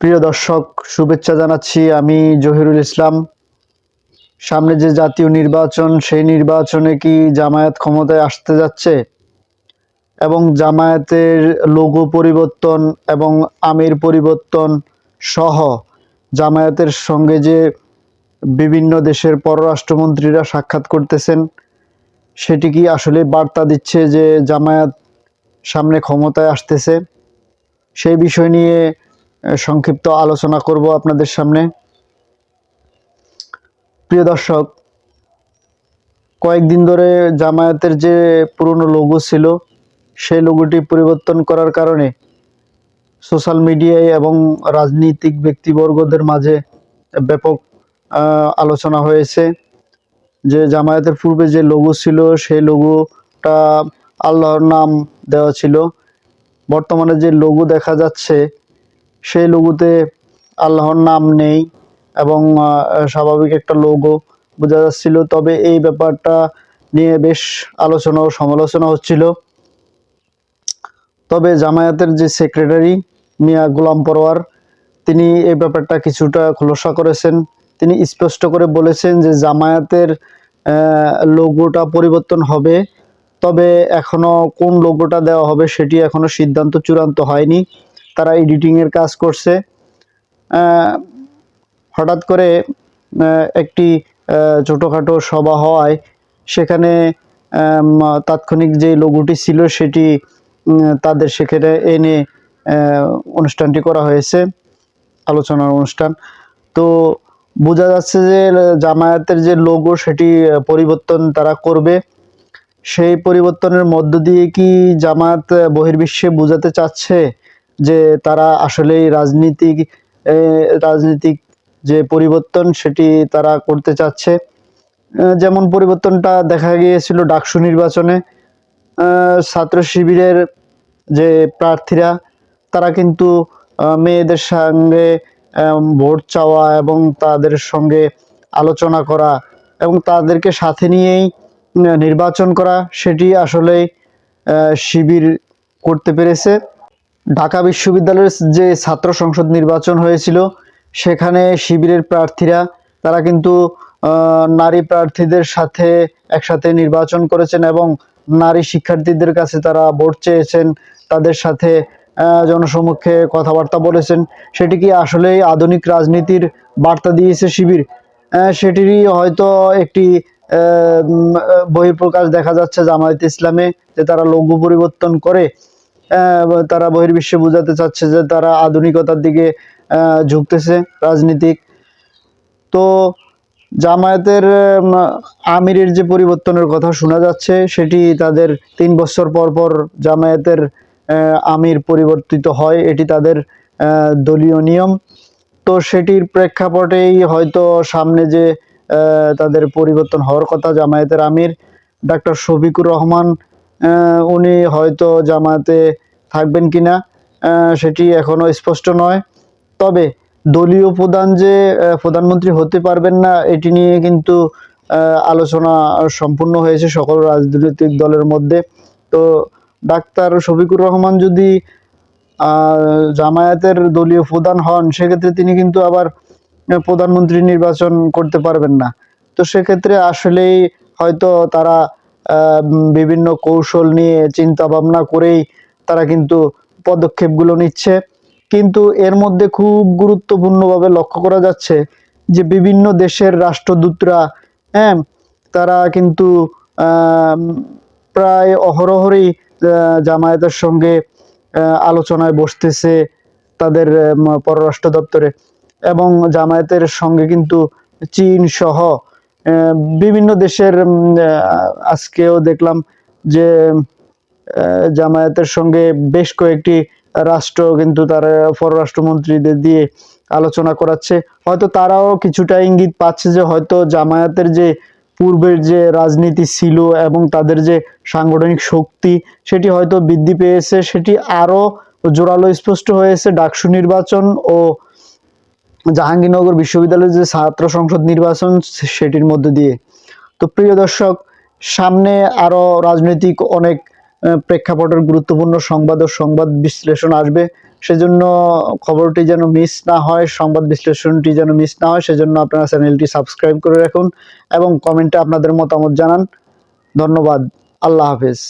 প্রিয় দর্শক, শুভেচ্ছা জানাচ্ছি আমি জহিরুল ইসলাম। সামনে যে জাতীয় নির্বাচন, সেই নির্বাচনে কি জামায়াত ক্ষমতায় আসতে যাচ্ছে? এবং জামায়াতের লোগো পরিবর্তন এবং আমির পরিবর্তন সহ জামায়াতের সঙ্গে যে বিভিন্ন দেশের পররাষ্ট্রমন্ত্রীরা সাক্ষাৎ করতেছেন, সেটি কি আসলে বার্তা দিচ্ছে যে জামায়াত সামনে ক্ষমতায় আসতেছে? সেই বিষয় নিয়ে সংক্ষিপ্ত আলোচনা করব আপনাদের সামনে। প্রিয় দর্শক, কয়েকদিন ধরে জামায়াতের যে পুরনো লোগো ছিল, সেই লোগোটি পরিবর্তন করার কারণে সোশ্যাল মিডিয়ায় এবং রাজনৈতিক ব্যক্তিবর্গদের মাঝে ব্যাপক আলোচনা হয়েছে যে জামায়াতের পূর্বে যে লোগো ছিল, সেই লোগোটা আল্লাহর নাম দেওয়া ছিল। বর্তমানে যে লোগো দেখা যাচ্ছে সেই লোগোতে আল্লাহর নাম নেই এবং স্বাভাবিক একটা লোগো বোঝা যাচ্ছিল। তবে এই ব্যাপারটা নিয়ে বেশ আলোচনা ও সমালোচনা হচ্ছিল। তবে জামায়াতের যে সেক্রেটারি মিয়া গোলাম পরোয়ার, তিনি এই ব্যাপারটা কিছুটা খোলসা করেছেন। তিনি স্পষ্ট করে বলেছেন যে জামায়াতের লোগোটা পরিবর্তন হবে, তবে এখনও কোন লোগোটা দেওয়া হবে সেটি এখনও সিদ্ধান্ত চূড়ান্ত হয়নি। তারা এডিটিং এর কাজ করছে। হঠাৎ করে একটি ছোটোখাটো সভা হওয়ায় সেখানে তাৎক্ষণিক যে লোগোটি ছিল সেটি তাদের সেখানে এনে অনুষ্ঠানটি করা হয়েছে, আলোচনার অনুষ্ঠান। তো বোঝা যাচ্ছে যে জামায়াতের যে লোগো সেটি পরিবর্তন তারা করবে। সেই পরিবর্তনের মধ্য দিয়ে কি জামায়াত বহির্বিশ্বে বোঝাতে চাচ্ছে? যে তারা আসলেই রাজনীতিক রাজনীতিক যে পরিবর্তন সেটি তারা করতে চাচ্ছে। যেমন পরিবর্তনটা দেখা গিয়েছিল ডাকসু নির্বাচনে ছাত্র শিবিরের যে প্রার্থীরা, তারা কিন্তু মেয়েদের সঙ্গে ভোট চাওয়া এবং তাদের সঙ্গে আলোচনা করা এবং তাদেরকে সাথে নিয়েই নির্বাচন করা, সেটি আসলেই শিবির করতে পেরেছে। ঢাকা বিশ্ববিদ্যালয়ের যে ছাত্র সংসদ নির্বাচন হয়েছিল, সেখানে শিবিরের প্রার্থীরা, তারা কিন্তু নারী প্রার্থীদের সাথে একসাথে নির্বাচন করেছেন এবং নারী শিক্ষার্থীদের কাছে তারা ভোট চেয়েছেন, তাদের সাথে জনসমক্ষে কথাবার্তা বলেছেন। সেটি কি আসলেই আধুনিক রাজনীতির বার্তা দিয়েছে শিবির? সেটিরই হয়তো একটি বহিঃপ্রকাশ দেখা যাচ্ছে জামায়াত ইসলামে, যে তারা লঘু পরিবর্তন করে। তারা বহির্বিশ্বে বোঝাতে চাচ্ছে যে তারা আধুনিকতার দিকে ঝুঁকতেছে রাজনীতিক। তো জামায়াতের আমিরের যে পরিবর্তনের কথা শোনা যাচ্ছে, সেটি তাদের তিন বছর পর পর জামায়াতের আমির পরিবর্তিত হয়। এটি তাদের দলীয় নিয়ম। তো সেটির প্রেক্ষাপটেই হয়তো সামনে যে তাদের পরিবর্তন হওয়ার কথা জামায়াতের আমির, ডাক্তার শফিকুর রহমান উনি হয়তো জামায়াতে থাকবেন কিনা সেটি এখনও স্পষ্ট নয়। তবে দলীয় প্রধান যে প্রধানমন্ত্রী হতে পারবেন না, এটি নিয়ে কিন্তু আলোচনা সম্পূর্ণ হয়েছে সকল রাজনৈতিক দলের মধ্যে। তো ডাক্তার শফিকুর রহমান যদি জামায়াতের দলীয় প্রধান হন, সেক্ষেত্রে তিনি কিন্তু আবার প্রধানমন্ত্রী নির্বাচন করতে পারবেন না। তো সেক্ষেত্রে আসলেই হয়তো তারা বিভিন্ন কৌশল নিয়ে চিন্তা ভাবনা করেই তারা কিন্তু পদক্ষেপগুলো নিচ্ছে। কিন্তু এর মধ্যে খুব গুরুত্বপূর্ণভাবে লক্ষ্য করা যাচ্ছে যে বিভিন্ন দেশের রাষ্ট্রদূতরা হ্যাঁ তারা কিন্তু প্রায় অহরহরই জামায়াতের সঙ্গে আলোচনায় বসতেছে তাদের পররাষ্ট্র দপ্তরে। এবং জামায়াতের সঙ্গে কিন্তু চীন সহ বিভিন্ন দেশের আজকেও দেখলাম যে জামায়াতের সঙ্গে বেশ কয়েকটি রাষ্ট্র কিন্তু তারা পররাষ্ট্রমন্ত্রীদের দিয়ে আলোচনা করাচ্ছে। হয়তো তারাও কিছুটা ইঙ্গিত পাচ্ছে যে হয়তো জামায়াতের যে পূর্বের যে রাজনীতি ছিল এবং তাদের যে সাংগঠনিক শক্তি, সেটি হয়তো বৃদ্ধি পেয়েছে। সেটি আরও জোরালো স্পষ্ট হয়েছে। ডাকসু নির্বাচন ও জাহাঙ্গীরনগর বিশ্ববিদ্যালয়ের যে ছাত্র সংসদ নির্বাচন সেটির মধ্য দিয়ে। তো প্রিয় দর্শক, সামনে আরও রাজনৈতিক অনেক প্রেক্ষাপটের গুরুত্বপূর্ণ সংবাদ ও সংবাদ বিশ্লেষণ আসবে। সেজন্য খবরটি যেন মিস না হয়, সংবাদ বিশ্লেষণটি যেন মিস না হয়, সেজন্য আপনারা চ্যানেলটি সাবস্ক্রাইব করে রাখুন এবং কমেন্টে আপনাদের মতামত জানান। ধন্যবাদ। আল্লাহ হাফেজ।